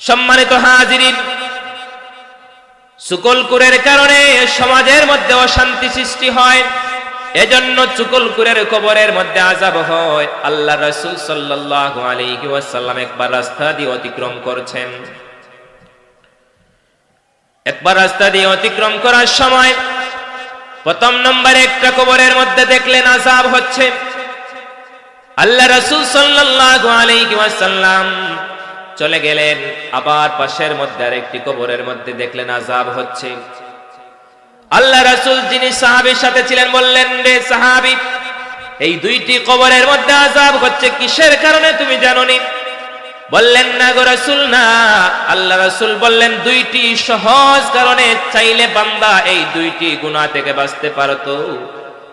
সম্মানিত হাজিরিন, চুকলকুরের কারণে সমাজের মধ্যে অশান্তি সৃষ্টি হয়, এজন্য চুকলকুরের কবরের মধ্যে আজাব হয়। আল্লাহ রসুল ওয়াসাল্লাম একবার রাস্তা দিয়ে অতিক্রম করছেন। একবার রাস্তা দিয়ে অতিক্রম করার সময় প্রথম নম্বরে একটা কবরের মধ্যে দেখলেন আজাব হচ্ছে। আল্লাহ রসুল সাল্লাল্লাহু আলাইহি ওয়াসাল্লাম চলে গেলেন। আবার পাশের মধ্যে আরেকটি কবরের মধ্যে দেখলেন আজাব হচ্ছে। আল্লাহ রাসুল যিনি সাহাবীর সাথে ছিলেন বললেন, রে সাহাবী, এই দুইটি কবরের মধ্যে আজাব হচ্ছে কিসের কারণে তুমি জানোনি? বললেন, না গো রাসূল, না। আল্লাহ রাসূল বললেন, দুইটি সহজ কারণে চাইলে বান্দা এই দুইটি গুনাহ থেকে বাঁচতে পারতো।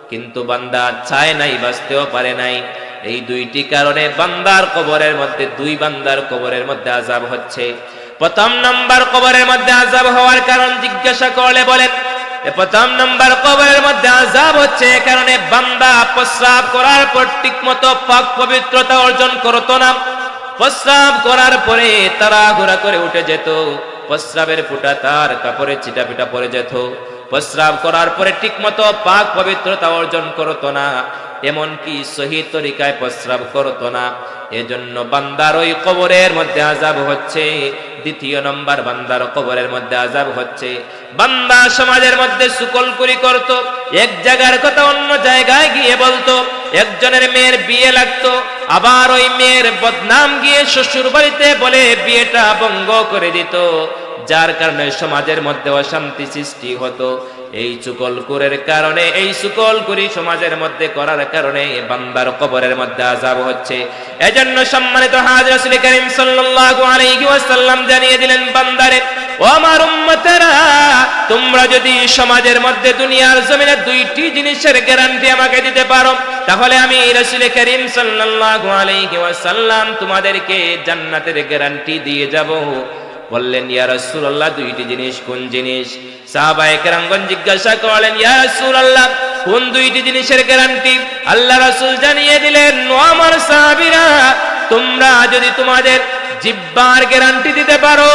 কিন্তু বান্দা চায় নাই, বাঁচতেও পারে নাই। এই দুইটি কারণে বান্দার কবরের মধ্যে, দুই বান্দার কবরের মধ্যে আজাব হচ্ছে। প্রথম নাম্বার কবরের মধ্যে আজাব হওয়ার কারণ জিজ্ঞাসা করলে বলেন প্রথম নাম্বার কবরের মধ্যে আজাব হচ্ছে কারণে বান্দা প্রস্রাব করার পর ঠিক মতো পাক পবিত্রতা অর্জন করতো না। প্রস্রাব করার পরে তারা ঘোরা করে উঠে যেত, প্রস্রাবের ফুটা তার কাপড়ে চিটা পিটা পড়ে যেত। প্রস্রাব করার পরে ঠিক মতো পাক পবিত্রতা অর্জন করতো না। এমনকি সহি তরিকায় প্রস্রাব করতো না। এজন্য বান্দার ওই কবরের মধ্যে আজাব হচ্ছে। দ্বিতীয় নম্বর বান্দার কবরের মধ্যে আজাব হচ্ছে। বান্দা সমাজের মধ্যে সুকল করি করত। এক জায়গার কথা অন্য জায়গায় গিয়ে বলতো। একজনের মেয়ের বিয়ে লাগতো। আবার ওই মেয়ের বদনাম গিয়ে শ্বশুর বাড়িতে বলে বিয়েটা ভঙ্গ করে দিত। যার কারণে সমাজের মধ্যে অশান্তি সৃষ্টি হতো। এই চুকলকুরের কারণে, এই চুকলকুরি সমাজের মধ্যে করার কারণে বান্দার কবরের মধ্যে আজাব হচ্ছে। এজন্য সম্মানিত হাজর রাসূল করিম সাল্লাল্লাহু আলাইহি ওয়াসাল্লাম জানিয়ে দিলেন বান্দারে, ও আমার উম্মতেরা, তোমরা যদি সমাজের মধ্যে দুনিয়ার জমিনে দুইটি জিনিসের গ্যারান্টি আমাকে দিতে পারো, তাহলে আমি রাসূল করিম সাল্লাল্লাহু আলাইহি ওয়াসাল্লাম তোমাদেরকে জান্নাতের গ্যারান্টি দিয়ে যাব। বললেন, ইয়া রাসূলুল্লাহ, দুইটি জিনিস, কোন জিনিস? সাহাবায়ে কেরামগণ জিজ্ঞাসা করলেন, ইয়া রাসূলুল্লাহ, কোন দুইটি জিনিসের গ্যারান্টি আল্লাহ রাসূল জানিয়ে দিলেন, ও আমার সাহাবীরা, তোমরা যদি তোমাদের জিব্বার গ্যারান্টি দিতে পারো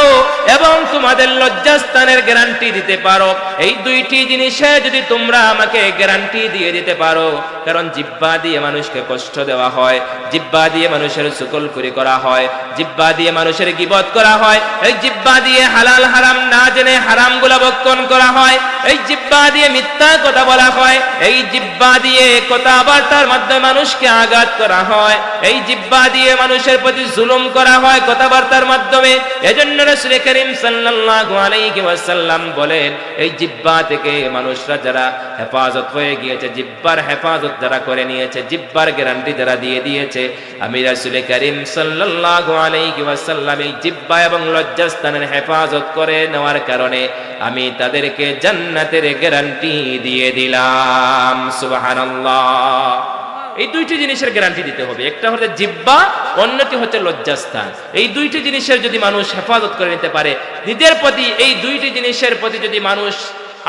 এবং তোমাদের লজ্জাস্থানের গ্যারান্টি দিতে পারো। এই দুইটি জিনিসে যদি তোমরা আমাকে গ্যারান্টি দিয়ে দিতে পারো, কারণ জিব্বা দিয়ে মানুষকে কষ্ট দেওয়া হয়, জিব্বা দিয়ে মানুষের সুকল করে করা হয়, জিব্বা দিয়ে মানুষের গিবত করা হয়, এই জিব্বা দিয়ে হালাল হারাম না জেনে হারামগুলা বক্ষণ করা হয়, এই জিব্বা দিয়ে মিথ্যা কথা বলা হয়, এই জিব্বা দিয়ে কথাবার্তার মাধ্যমে মানুষকে আঘাত করা হয়, এই জিব্বা দিয়ে মানুষের প্রতি জুলুম করা হয় কথাবার্তার মাধ্যমে এজন্য রাসূল করিম সাল্লাল্লাহু আলাইহি ওয়াসাল্লাম বলেন, এই জিব্বা থেকে মানুষরা যারা হেফাজত হয়ে গিয়েছে, জিব্বার হেফাজত যারা করে নিয়েছে, জিব্বার গ্যারান্টি যারা দিয়ে দিয়েছে, আমি রাসূল করিম সাল্লাল্লাহু আলাইহি ওয়াসাল্লাম এই জিব্বা এবং লজ্জাস্থানের হেফাজত করে নেওয়ার কারণে আমি তাদেরকে জান্নাতের গ্যারান্টি দিয়ে দিলাম। সুবহানাল্লাহ। এই দুইটি জিনিসের গ্যারান্টি দিতে হবে। একটা হচ্ছে জিব্বা অন্যটি হচ্ছে লজ্জাস্থান। এই দুইটি জিনিসের যদি মানুষ হেফাজত করে নিতে পারে, নিজের প্রতি, এই দুইটি জিনিসের প্রতি যদি মানুষ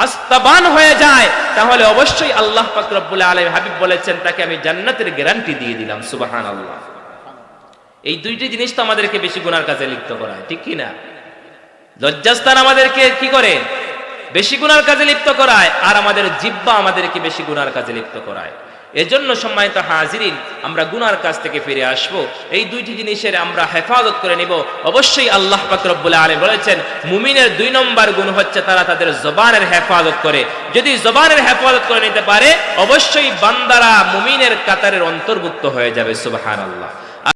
আস্তাবান হয়ে যায়, তাহলে অবশ্যই আল্লাহ পাক রব্বুল আলামিন হাবিব বলেছেন, তাকে আমি জান্নাতের গ্যারান্টি দিয়ে দিলাম, সুবহানাল্লাহ। এই দুইটি জিনিস তো আমাদেরকে বেশি গুনার কাজে লিপ্ত করায়, ঠিক কি না? লজ্জাস্থান আমাদেরকে কি করে? বেশি গুনার কাজে লিপ্ত করায়, আর আমাদের জিব্বা আমাদেরকে বেশি গুনার কাজে লিপ্ত করায়। এজন্য সম্মানিত হাজিরিন, আমরা গুনার কাছ থেকে ফিরে আসব। এই দুইটি জিনিসের আমরা হেফাজত করে নিব। অবশ্যই আল্লাহ পাকরবুল্লা আলী বলেছেন, মুমিনের দুই নম্বর গুণ হচ্ছে তারা তাদের জবানের হেফাজত করে। যদি জবানের হেফাজত করে নিতে পারে, অবশ্যই বান্দারা মুমিনের কাতারের অন্তর্ভুক্ত হয়ে যাবে, সুবহানাল্লাহ।